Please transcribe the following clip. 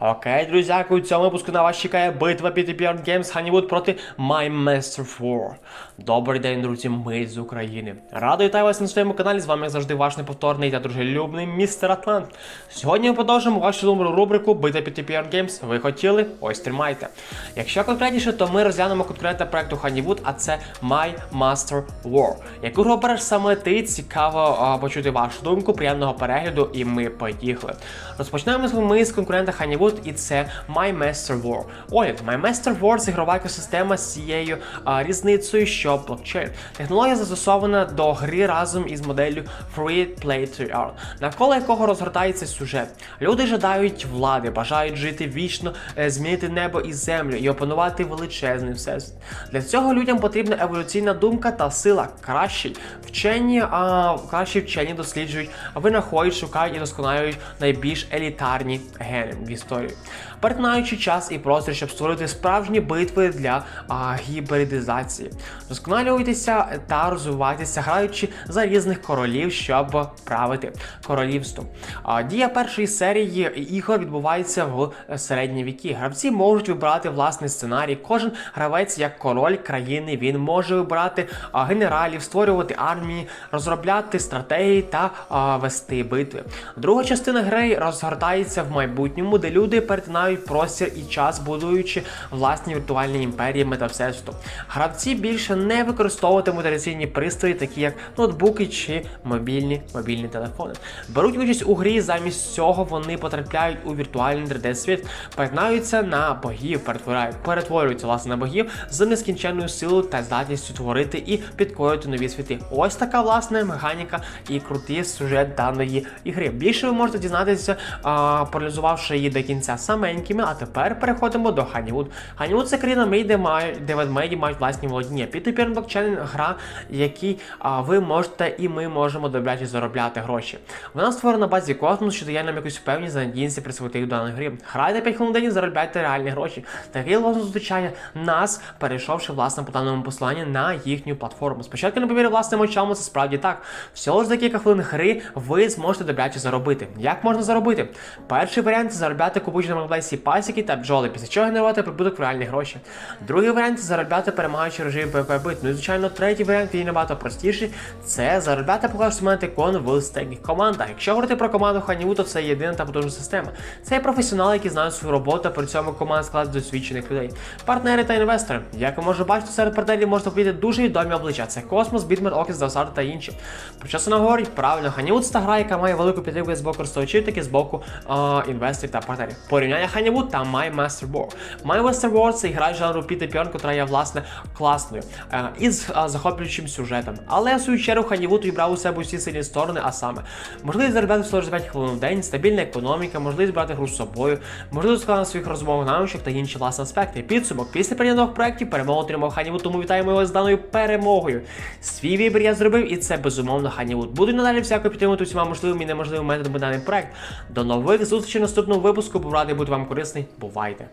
Окей, друзяки, у цьому випуску на вас чекає битва PTPR Games Honeywood проти My Master 4. Добрий день, друзі, ми з України. Радий вітаю вас на своєму каналі. З вами як завжди ваш неповторний та дружелюбний містер Атлант. Сьогодні ми продовжимо вашу улюблену рубрику Битва PTPR Games. Ви хотіли? Ось тримайте. Якщо конкретніше, то ми розглянемо конкретне проекту Honeywood, а це My Master War. Яку гру обереш саме ти, цікаво а, почути вашу думку, приємного перегляду, і ми поїхали. Розпочнемо ми з конкурента Honeywood, і це My Master War. Огляд, My Master War це ігрова екосистема з цією а, різницею, що блокчейн. Технологія застосована до гри разом із моделлю Free Play to Earn, навколо якого розгортається сюжет. Люди жадають влади, бажають жити вічно, е, змінити небо і землю і опанувати величезний всесвіт. Для цього людям потрібна еволюційна думка та сила. Кращі вчені, а кращі вчені досліджують, винаходять, шукають і досконалюють найбільш елітарні гени в історії, перетинаючи час і простір, щоб створити справжні битви для а, гібридизації. Досконалюйтеся та розвивайтеся, граючи за різних королів, щоб правити королівством. А, дія першої серії ігор відбувається в е, середні віки. Гравці можуть вибрати власний сценарій. Кожен гравець як король країни він може вибирати а, генералів, створювати армії, розробляти стратегії та а, вести битви. Друга частина гри розгортається в майбутньому, де люди перетинають простір і час, будуючи власні віртуальні імперії та всесвіту. Гравці більше не використовуватимуть традиційні пристрої, такі як ноутбуки чи мобільні мобільні телефони. Беруть участь у грі, замість цього вони потрапляють у віртуальний 3D-світ, перетинаються на богів, перетворяють, перетворюються власне на богів з нескінченною силою та здатністю творити і підкорювати нові світи. Ось така власне механіка і крутий сюжет даної ігри. Більше ви можете дізнатися, а, проаналізувавши її до кінця саменькими. А тепер переходимо до Honeywood. Honeywood – це країна мрій, де мають де ведмеді мають власні володіння. P2P блокчейн гра, якій а, ви можете і ми можемо добряче заробляти гроші. Вона створена на базі космосу, що дає нам якусь певність за надійності при своїх даної грі. Грайте 5 хвилин день і заробляйте реальні гроші. Такий лозунг зустрічає нас, перейшовши власне по даному посланні на їхню платформу. Спочатку не повірив власним очам, це справді так. Всього за декілька хвилин гри ви зможете добряче заробити. Як можна заробити? Перший варіант це заробляти купуючи на маркетплейсі пасіки та бджоли, після чого генерувати прибуток в реальні гроші. Другий варіант це заробляти перемагаючи режим PvP бит. Ну і звичайно, третій варіант він набагато простіший. Це заробляти поклавши мене кон в стейкінг командах. Якщо говорити про команду Ханіву, то це єдина та потужна система. Це є професіонали, які знають свою роботу, при цьому команда з досвідчених людей. Партнери та інвестори. Як ви можете бачити, серед партнерів можна побачити дуже відомі обличчя. Це Космос, Бітмен, Окіс, Давсар та інші. Про що це? Правильно, Ханівуд це гра, яка має велику підтримку з боку користувачів, так і з боку інвесторів та партнерів. Порівняння Ханівуд та My Master War. My Master War це гра жанру PTPR, яка є власне класною е, із а, захоплюючим сюжетом. Але в свою чергу Ханівуд вібрав у себе усі сильні сторони, а саме можливість заробляти всього 5 хвилин в день, стабільна економіка, можливість брати гру з собою, можливість складати своїх розмов навичок та інші власні аспекти. Підсумок після прийнятих проєктів перемогу отримав Ханівуд, тому вітаємо його з даною перемогою. Свій вибір я зробив, і це безумовно Ханівуд. Буду надалі всяко підтримувати усіма можливими і неможливими методами даний проект. До нових зустрічей в наступному випуску. Був радий бути вам корисний. Бувайте!